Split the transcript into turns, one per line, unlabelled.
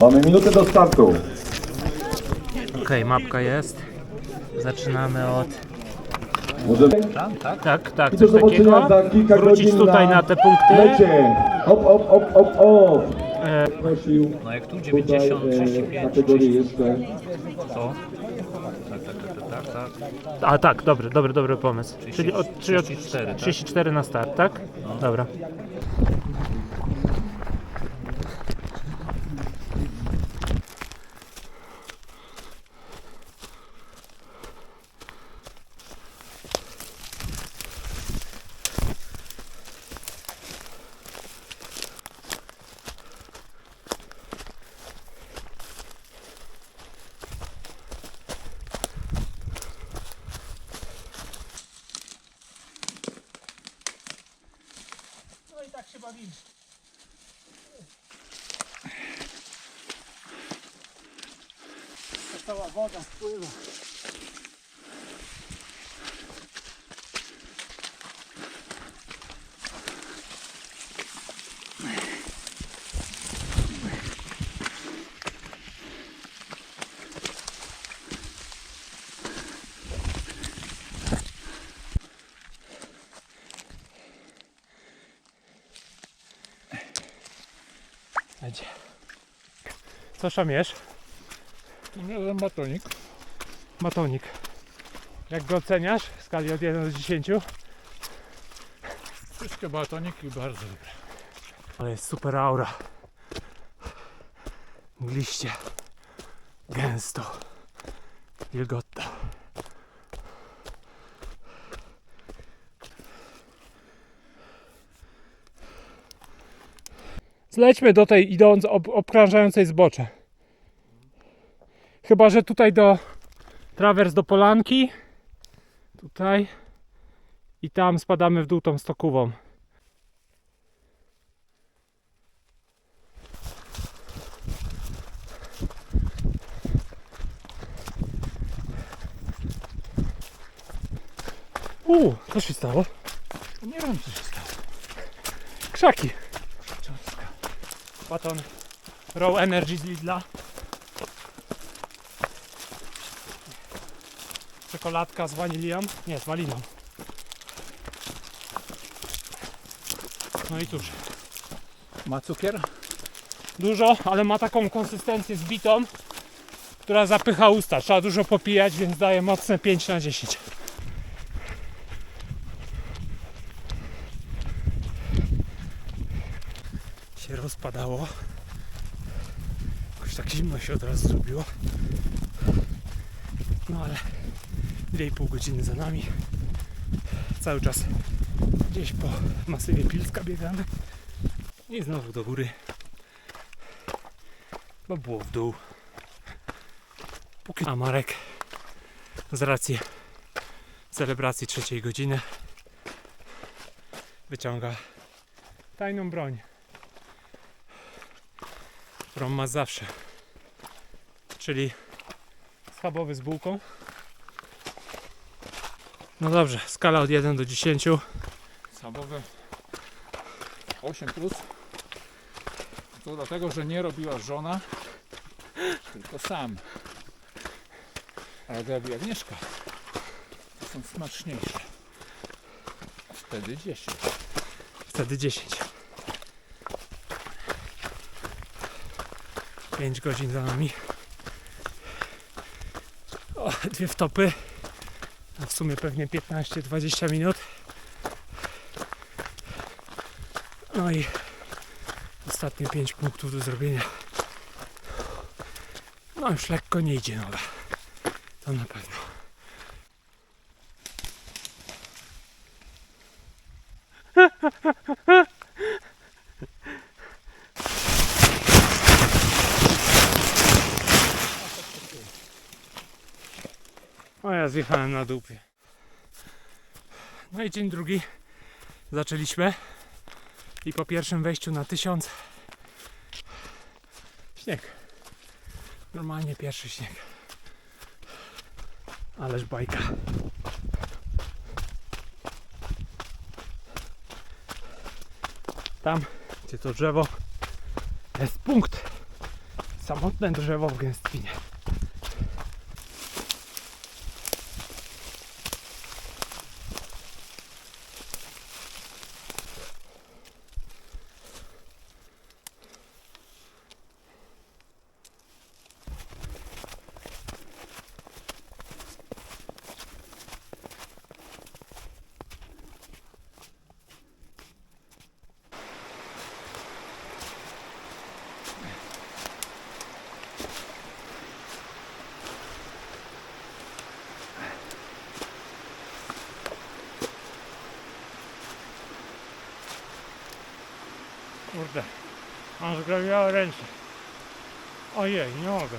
Mamy minutę do startu.
Okej, mapka jest. Zaczynamy od...
Może
Tak, tak, tak,
I do
coś
zobaczenia
takiego.
za kilka
Wrócić
godzin
tutaj
na
na te punkty.
lecie. Op, op, op, op, op.
E,
Prosił
No jak tu
tutaj
90,
e,
35,
kategorię jeszcze.
to? Tak, tak, tak, tak, tak.
A tak, dobry, dobry, dobry pomysł. Czyli od, czyli od
34, tak?
34 na start, tak? Dobra. Cała woda spływa. Co szamiesz?
Miałem batonik.
Matonik. Jak go oceniasz w skali od 1 do 10?
Wszystkie batoniki bardzo dobre.
Ale jest super aura. Mgliście. Gęsto. Wilgotno. Zlećmy do tej idąc ob, obkrążającej zbocze. Chyba, że tutaj do trawers do Polanki. Tutaj. I tam spadamy w dół tą stokową. Uuu, co się stało?
Nie wiem co się stało.
Krzaki. Baton Raw Energy z Lidla. Czekoladka z wanilią. Nie, z waliną. No i cóż,
Ma cukier?
dużo, ale ma taką konsystencję zbitą, która zapycha usta. Trzeba dużo popijać, więc daje mocne 5 na 10. Się rozpadało. Jakoś tak zimno się od razu zrobiło. No ale 2,5 godziny za nami. Cały czas gdzieś po masywie Pilska biegamy. I znowu do góry bo było w dół. Póki... A Marek z racji celebracji trzeciej godziny wyciąga tajną broń, którą ma zawsze, czyli schabowy z bułką. No dobrze, skala od 1 do 10.
Sabowe 8 plus. To dlatego, że nie robiła żona, tylko sam. Ale robi Agnieszka, to są smaczniejsze. Wtedy 10.
Wtedy 10. 5 godzin za nami. O, dwie wtopy. A w sumie pewnie 15-20 minut. No i ostatnie 5 punktów do zrobienia. No już lekko nie idzie noga. To na pewno. ja zjechałem na dupie. No i dzień drugi. Zaczęliśmy. I po pierwszym wejściu na tysiąc śnieg. Normalnie pierwszy śnieg. Ależ bajka. Tam, gdzie to drzewo, jest punkt Samotne drzewo w gęstwinie. Kurde, mam zgrawiałe ręce. Ojej, nie mogę.